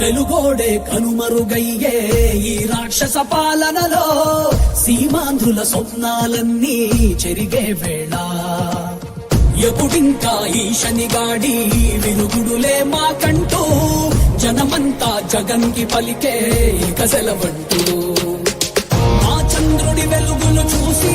తెలుగోడే కనుమరుగయ్యే ఈ రాక్షస పాలనలో సీమాంధ్రుల స్వప్నాలన్నీ చెరిగే వేళ. ఎప్పుడింకా ఈ శనిగాడి విరుగుడులే మాకంటూ జనమంతా జగన్కి పలికే ఇక సెలవంటూ మా చంద్రుడి వెలుగులు చూసి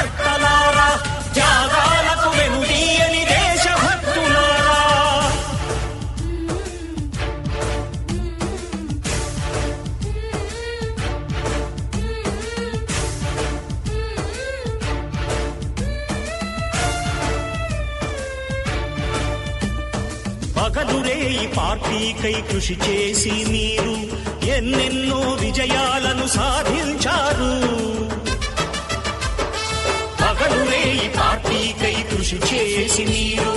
పగలురే ఈ పార్టీకై కృషి చేసి మీరు ఎన్నెన్నో విజయాలను సాధించారు. పగలురే ఈ పార్టీకై కృషి చేసి మీరు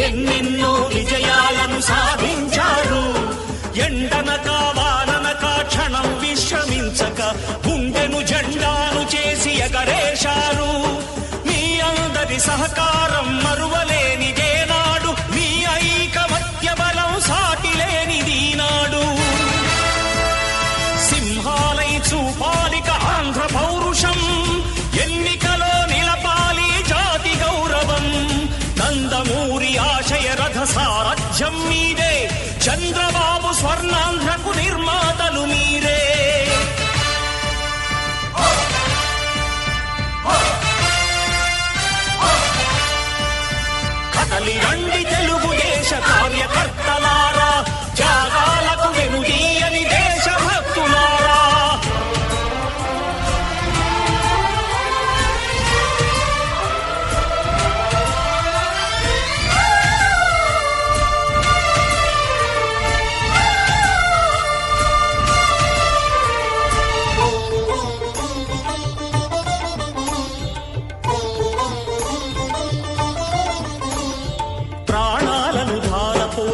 ఎన్నెన్నో విజయాలను సాధించారు. ఎండనక వాననక క్షణం విశ్రమించక